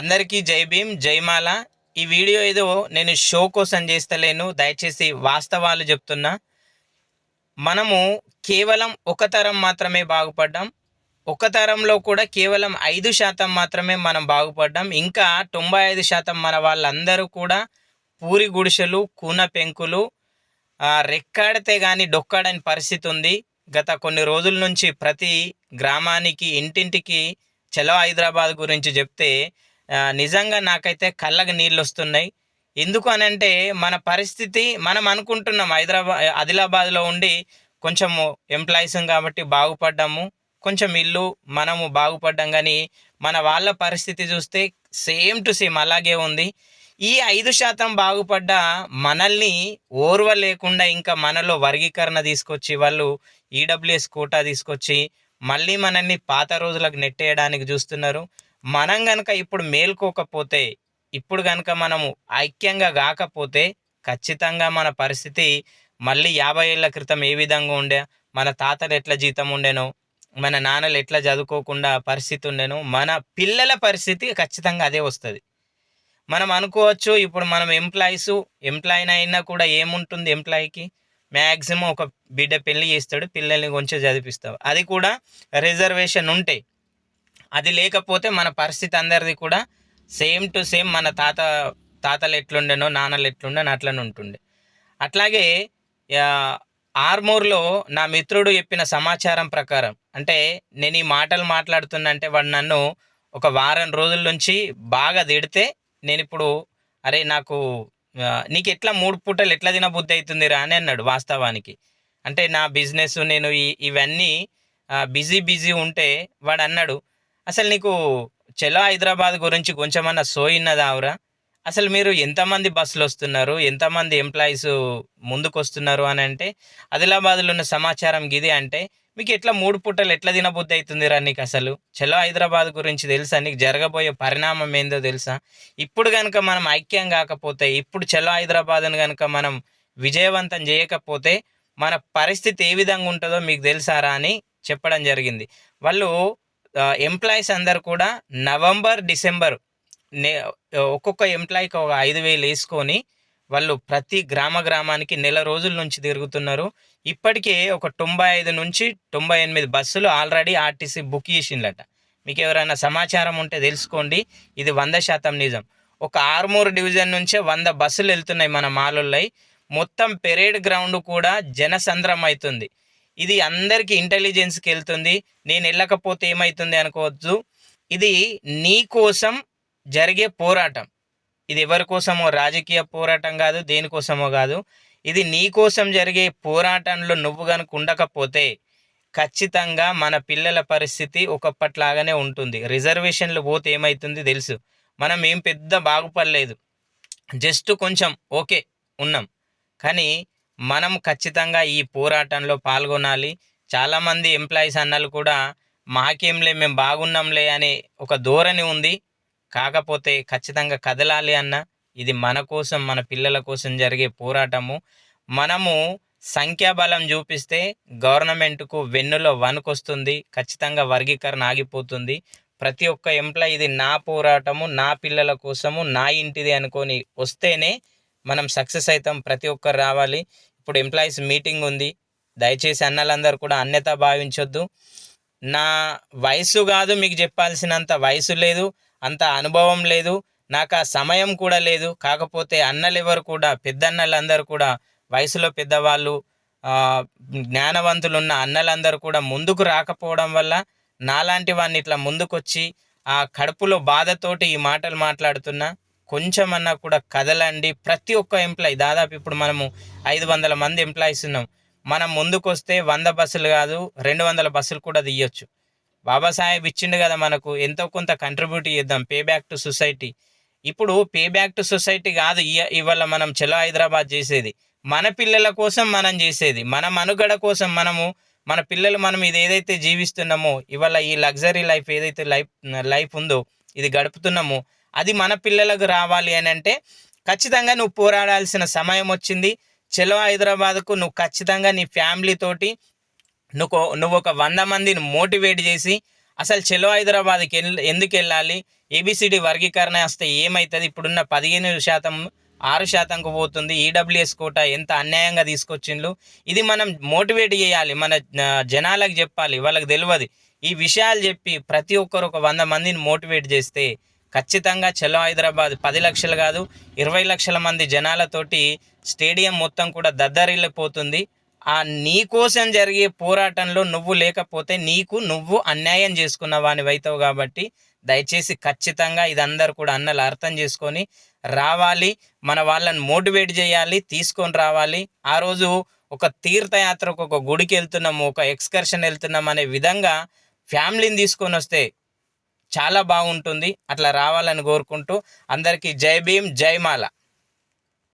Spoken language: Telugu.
అందరికీ జై భీమ్ జైమాల ఈ వీడియో ఏదో నేను షో కోసం చేస్తలేను దయచేసి వాస్తవాలు చెప్తున్నా. మనము కేవలం ఒక తరం మాత్రమే బాగుపడ్డాం. ఒక తరంలో కూడా కేవలం ఐదు శాతం మాత్రమే మనం బాగుపడ్డాం. ఇంకా తొంభై ఐదు శాతం మన వాళ్ళందరూ కూడా పూరి గుడిసెలు కూన పెంకులు రెక్కాడితే కానీ డొక్కాడని పరిస్థితి ఉంది. గత కొన్ని రోజుల నుంచి ప్రతి గ్రామానికి ఇంటింటికి చలో హైదరాబాద్ గురించి చెప్తే నిజంగా నాకైతే కళ్ళకు నీళ్ళు వస్తున్నాయి ఎందుకు అనంటే మన పరిస్థితి మనం అనుకుంటున్నాం హైదరాబాద్ ఆదిలాబాద్లో ఉండి కొంచెము ఎంప్లాయీస్ కాబట్టి బాగుపడ్డాము. కొంచెం ఇల్లు మనము బాగుపడ్డాం కానీ మన వాళ్ళ పరిస్థితి చూస్తే సేమ్ టు సేమ్ అలాగే ఉంది. ఈ ఐదు శాతం బాగుపడ్డ మనల్ని ఓర్వ లేకుండా ఇంకా మనలో వర్గీకరణ తీసుకొచ్చి వాళ్ళు ఈడబ్ల్యూఎస్ కోటా తీసుకొచ్చి మళ్ళీ మనల్ని పాత రోజులకు నెట్టేయడానికి చూస్తున్నారు. మనం గనక ఇప్పుడు మేల్కోకపోతే ఇప్పుడు గనక మనము ఐక్యంగా కాకపోతే ఖచ్చితంగా మన పరిస్థితి మళ్ళీ యాభై ఏళ్ళ క్రితం ఏ విధంగా ఉండే మన తాతలు ఎట్లా జీతం ఉండేనో మన నాన్నలు ఎట్లా చదువుకోకుండా పరిస్థితి ఉండేనో మన పిల్లల పరిస్థితి ఖచ్చితంగా అదే వస్తుంది. మనం అనుకోవచ్చు ఇప్పుడు మనం ఎంప్లాయీస్ ఎంప్లాయీని అయినా కూడా ఏముంటుంది ఎంప్లాయీకి మ్యాక్సిమం ఒక బిడ్డ పెళ్ళి చేస్తాడు పిల్లల్ని కొంచెం చదివిస్తావు అది కూడా రిజర్వేషన్ ఉంటే అది లేకపోతే మన పరిస్థితి అందరిది కూడా సేమ్ టు సేమ్ మన తాత తాతలు ఎట్లుండెనో నాన్నలు ఎట్లుండెనో అట్లనే ఉంటుండే. అట్లాగే ఆర్మూర్లో నా మిత్రుడు చెప్పిన సమాచారం ప్రకారం అంటే నేను ఈ మాటలు మాట్లాడుతున్నా అంటే వాడు నన్ను ఒక వారం రోజుల నుంచి బాగా తిడితే నేను ఇప్పుడు అరే నాకు నీకు ఎట్లా మూడు పూటలు ఎట్లా తినబుద్ధి అవుతుందిరా అని అన్నాడు వాస్తవానికి. అంటే నా బిజినెస్ నేను ఇవన్నీ బిజీ బిజీ ఉంటే వాడు అన్నాడు అసలు నీకు చెలో హైదరాబాద్ గురించి కొంచెమన్నా సోయిన్నదావురా అసలు మీరు ఎంతమంది బస్సులు వస్తున్నారు? ఎంతమంది ఎంప్లాయీస్ ముందుకు వస్తున్నారు అని అంటే ఆదిలాబాద్లో ఉన్న సమాచారం గిది అంటే మీకు ఎట్లా మూడు పూటలు ఎట్లా తినబుద్ధి అవుతుందిరా నీకు అసలు? చలో హైదరాబాద్ గురించి తెలుసా? నీకు జరగబోయే పరిణామం ఏందో తెలుసా? ఇప్పుడు కనుక మనం ఐక్యం కాకపోతే ఇప్పుడు చలో హైదరాబాద్ను కనుక మనం విజయవంతం చేయకపోతే మన పరిస్థితి ఏ విధంగా ఉంటుందో మీకు తెలుసారా అని చెప్పడం జరిగింది. వాళ్ళు ఎంప్లాయీస్ అందరు కూడా నవంబర్ డిసెంబర్ నే ఒక్కొక్క ఎంప్లాయీకి ఒక ఐదు వేలు వేసుకొని వాళ్ళు ప్రతి గ్రామ గ్రామానికి నెల రోజుల నుంచి తిరుగుతున్నారు. ఇప్పటికే ఒక తొంభై ఐదు నుంచి తొంభై ఎనిమిది బస్సులు ఆల్రెడీ ఆర్టీసీ బుక్ చేసిందట. మీకు ఎవరైనా సమాచారం ఉంటే తెలుసుకోండి. ఇది వంద శాతం నిజం. ఒక ఆర్మూర్ డివిజన్ నుంచే వంద బస్సులు వెళ్తున్నాయి మన మాలుల్లై మొత్తం పెరేడ్ గ్రౌండ్ కూడా జనసంద్రం అవుతుంది. ఇది అందరికీ ఇంటెలిజెన్స్కి వెళ్తుంది నేను వెళ్ళకపోతే ఏమవుతుంది అనుకోవచ్చు ఇది నీ కోసం జరిగే పోరాటం. ఇది ఎవరి కోసమో? రాజకీయ పోరాటం కాదు దేనికోసమో కాదు. ఇది నీ కోసం జరిగే పోరాటంలో నువ్వు కనుక ఉండకపోతే ఖచ్చితంగా మన పిల్లల పరిస్థితి ఒకప్పట్లాగానే ఉంటుంది. రిజర్వేషన్లు పోతే ఏమవుతుంది తెలుసు. మనం ఏం పెద్ద బాగుపడలేదు. జస్ట్ కొంచెం ఓకే ఉన్నాం. కానీ మనం ఖచ్చితంగా ఈ పోరాటంలో పాల్గొనాలి. చాలామంది ఎంప్లాయీస్ అన్నలు కూడా మాకేంలే మేము బాగున్నాంలే అనే ఒక ధోరణి ఉంది. కాకపోతే ఖచ్చితంగా కదలాలి అన్న ఇది మన కోసం మన పిల్లల కోసం జరిగే పోరాటము. మనము సంఖ్యాబలం చూపిస్తే గవర్నమెంట్కు వెన్నులో వణుకొస్తుంది ఖచ్చితంగా వర్గీకరణ ఆగిపోతుంది. ప్రతి ఒక్క ఎంప్లాయీ ఇది నా పోరాటము నా పిల్లల కోసము నా ఇంటిది అనుకొని వస్తేనే మనం సక్సెస్ అవుతాం ప్రతి ఒక్కరు రావాలి. ఇప్పుడు ఎంప్లాయీస్ మీటింగ్ ఉంది. దయచేసి అన్నలందరూ కూడా అన్యత భావించొద్దు. నా వయసు కాదు మీకు చెప్పాల్సినంత వయసు లేదు అంత అనుభవం లేదు నాకు ఆ సమయం కూడా లేదు. కాకపోతే అన్నలు ఎవరు కూడా పెద్దన్నలందరూ కూడా వయసులో పెద్దవాళ్ళు జ్ఞానవంతులున్న జ్ఞానవంతులు ఉన్న అన్నలందరూ కూడా ముందుకు రాకపోవడం వల్ల నాలాంటి వాడిని ఇట్లా ముందుకొచ్చి ఆ కడుపులో బాధతోటి ఈ మాటలు మాట్లాడుతున్నా. కొంచెమన్నా కూడా కదలండి. ప్రతి ఒక్క ఎంప్లాయీ దాదాపు ఇప్పుడు మనము ఐదు వందల మంది ఎంప్లాయీస్ ఉన్నాం. మనం ముందుకొస్తే వంద బస్సులు కాదు రెండు వందల బస్సులు కూడా తీయొచ్చు. బాబాసాహెబ్ ఇచ్చిండు కదా మనకు ఎంతో కొంత కంట్రిబ్యూట్ చేద్దాం పే బ్యాక్ టు సొసైటీ ఇప్పుడు పే బ్యాక్ టు సొసైటీ కాదు ఇయ- ఇవాళ మనం చెలో హైదరాబాద్ చేసేది. మన పిల్లల కోసం మనం చేసేది. మన మనుగడ కోసం మనము మన పిల్లలు మనం ఇది ఏదైతే జీవిస్తున్నామో ఇవాళ ఈ లగ్జరీ లైఫ్ ఏదైతే లైఫ్ లైఫ్ ఉందో ఇది గడుపుతున్నామో అది మన పిల్లలకు రావాలి అని అంటే ఖచ్చితంగా నువ్వు పోరాడాల్సిన సమయం వచ్చింది. చెలో హైదరాబాద్కు నువ్వు ఖచ్చితంగా నీ ఫ్యామిలీతోటి నువ్వు నువ్వు ఒక వంద మందిని మోటివేట్ చేసి అసలు చెలో హైదరాబాద్కి ఎల్- ఎందుకు వెళ్ళాలి? ఏబిసిడి వర్గీకరణ వస్తే ఏమవుతుంది ఇప్పుడున్న పదిహేను శాతం ఆరు శాతంకు పోతుంది. ఈడబ్ల్యూఎస్ కోట ఎంత అన్యాయంగా తీసుకొచ్చిండ్రు ఇది మనం మోటివేట్ చేయాలి. మన జనాలకు చెప్పాలి. వాళ్ళకి తెలియదు ఈ విషయాలు చెప్పి ప్రతి ఒక్కరు ఒక వంద మందిని మోటివేట్ చేస్తే ఖచ్చితంగా చలో హైదరాబాద్ పది లక్షలు కాదు ఇరవై లక్షల మంది జనాలతోటి స్టేడియం మొత్తం కూడా దద్దరిల్లిపోతుంది. ఆ నీ కోసం జరిగే పోరాటంలో నువ్వు లేకపోతే నీకు నువ్వు అన్యాయం చేసుకున్న వాని అవుతావు కాబట్టి దయచేసి ఖచ్చితంగా ఇది అందరు కూడా అన్నలు అర్థం చేసుకొని రావాలి మన వాళ్ళని మోటివేట్ చేయాలి తీసుకొని రావాలి. ఆ రోజు ఒక తీర్థయాత్రకు ఒక గుడికి వెళ్తున్నాము ఒక ఎక్స్కర్షన్ వెళ్తున్నాం అనే విధంగా ఫ్యామిలీని తీసుకొని వస్తే చాలా బాగుంటుంది. అట్లా రావాలని కోరుకుంటూ అందరికీ జై భీమ్ జై మాల.